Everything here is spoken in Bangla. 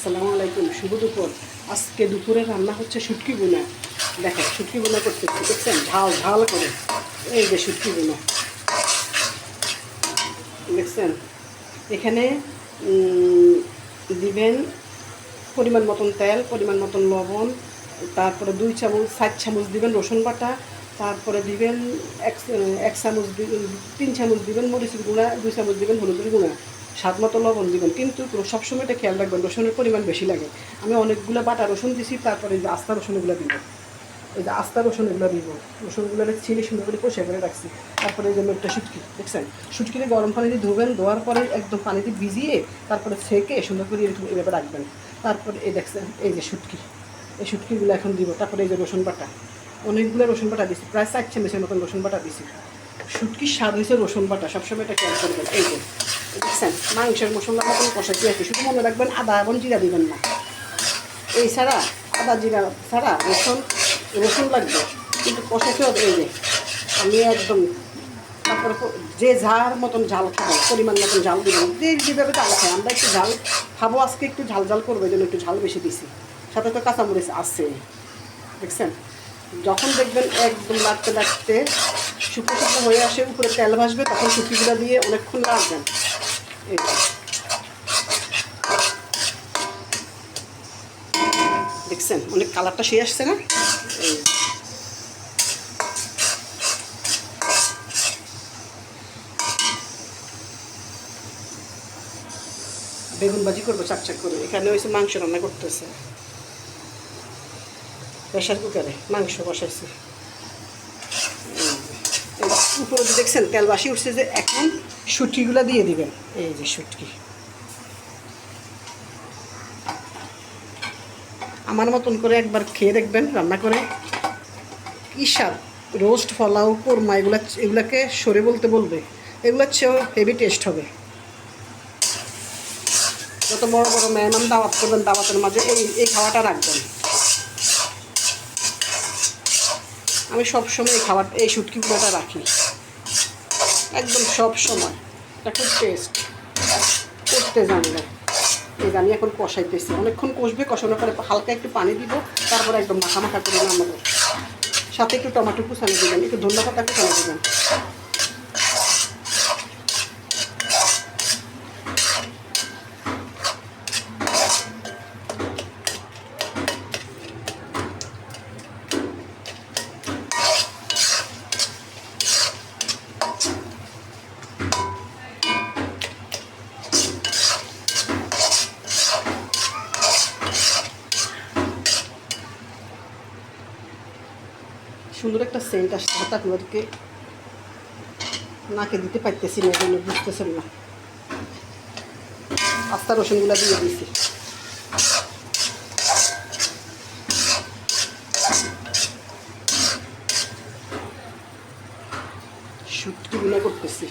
আসসালামু আলাইকুম, শুভ দুপুর। আজকে দুপুরে রান্না হচ্ছে শুটকি বোনা দেখেন, শুটকি বোনা করতেছি, দেখছেন? ঝাল ঝাল করে। এই যে শুটকি বোনা দেখছেন? এখানে দিবেন পরিমাণ মতন তেল, পরিমাণ মতন লবণ, তারপরে দুই চামচ, সাত চামচ দিবেন রসুন বাটা, তারপরে দিবেন এক এক চামচ তিন চামচ দিবেন মরিচের গুঁড়া, দুই চামচ দিবেন হলুদের গুঁড়া। স্বাদ মতো লবণ দিবেন। কিন্তু সবসময় এটা খেয়াল রাখবেন, রসুনের পরিমাণ বেশি লাগে। আমি অনেকগুলো বাটা রসুন দিছি, তারপরে এই যে আস্তা রসুনগুলো দিব। এই যে আস্তা রসুন এগুলো দিব। রসুনগুলো ছিঁড়ে সুন্দর করে কষে করে রাখছি। তারপরে এই যে একটা শুটকি, দেখছেন? শুটকিতে গরম পানি দিয়ে ধুবেন, ধোয়ার পরে একদম পানিতে ভিজিয়ে তারপরে সেকে সুন্দর করে এরকম এভাবে রাখবেন। তারপরে এই দেখছেন, এই যে শুটকি। এই শুটকিগুলো এখন দিব। তারপরে এই যে রসুন বাটা। অনেকগুলো রসুন বাটা দিছি, প্রায় চার চামচের মতন রসুন বাটা দিছি। শুটকির স্বাদ হয়েছে রসুন বাটা, সবসময় এটা খেয়াল করবেন। এই যে দেখছেন, মাংসের মশলা মতন কষাইতে আছে শুধু মনে রাখবেন আদা এবং জিরা দিবেন না। এই ছাড়া, আদা, জিরা ছাড়া রসুন রসুন লাগবে, কিন্তু হবে এই যে, আমি একদম তারপরে যে ঝাল মতন ঝাল খাব, পরিমাণ মতন ঝাল দিবেন যে যেভাবে ঝাল খাই, আমরা একটু ঝাল খাব, আজকে একটু ঝাল ঝাল করব, এই জন্য একটু ঝাল বেশি দিছি। সাথে তো কাঁচামরিচ আছে, দেখছেন? যখন দেখবেন একদম লাগতে লাগতে শুকনো শুকনো হয়ে আসে, উপরে তেল ভাসবে, তখন শুকিগুলো দিয়ে অনেকক্ষণ যে। দেখছেন, অনেক কালারটা সে আসছে না। বেগুন ভাজি করব চাকচাক করে। এখানে হয়েছে মাংস রান্না করতেছে। প্রেশার কুকারে মাংস বসাইছি। উপরে যে দেখছেন তেল বাসি উঠছে যে এখন শুটকিগুলো দিয়ে দিবেন। এই যে শুটকি আমার মতন করে একবার খেয়ে দেখবেন, রান্না করে। কি স্বাদ? রোস্ট ফলাও কোরমা, এগুলা এগুলাকে সরে বলতে বলবে। এগুলোর চেয়েও হেভি টেস্ট হবে। যত বড় বড় মেহমান দাওয়াত করবেন, দাওয়াতের মাঝে এই এই খাওয়াটা রাখবেন। আমি সবসময় এই খাবার, এই শুটকি গুঁড়োটা রাখি। একদম সব সময়। একটা টেস্ট করতে জানলে এই আমি এখন কষাইতেছি। অনেকক্ষণ কষবে, কষানোর পরে হালকা একটু পানি দিব, তারপরে একদম মাখা মাখা করে নামাবো। সাথে একটু টমেটো কুচানো দেবেন, একটু ধন্যবাদ কুচানো দিবেন। সুন্দর একটা সেন্ট আসছে হয়তো আপনাদেরকে নাকে দিতে পারতেছি না কেন বুঝতেছেন না। আস্তা রসুনগুলো দিয়ে দিয়েছি শুটকি গুলো করতেছি।